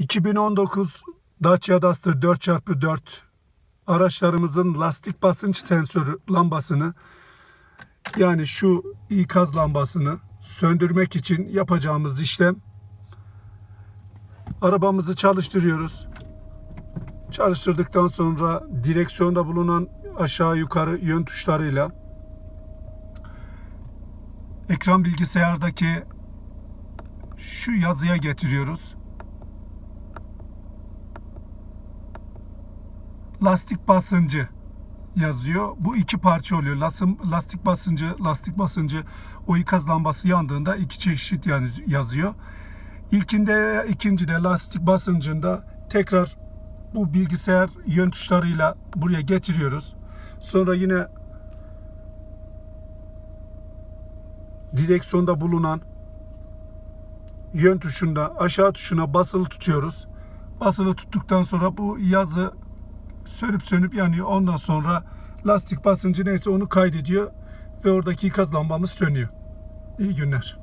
2019 Dacia Duster 4x4 araçlarımızın lastik basınç sensörü lambasını yani şu ikaz lambasını söndürmek için yapacağımız işlem arabamızı çalıştırıyoruz. Çalıştırdıktan sonra direksiyonda bulunan aşağı yukarı yön tuşlarıyla ekran bilgisayardaki şu yazıya getiriyoruz. Lastik basıncı yazıyor. Bu iki parça oluyor. Lasım, lastik basıncı, lastik basıncı o ikaz lambası yandığında iki çeşit yani yazıyor. İlkinde, ikincide lastik basıncında tekrar bu bilgisayar yön tuşlarıyla buraya getiriyoruz. Sonra yine direksiyonda bulunan yön tuşunda aşağı tuşuna basılı tutuyoruz. Basılı tuttuktan sonra bu yazı sönüp sönüp yanıyor. Ondan sonra lastik basıncı neyse onu kaydediyor ve oradaki ikaz lambamız sönüyor. İyi günler.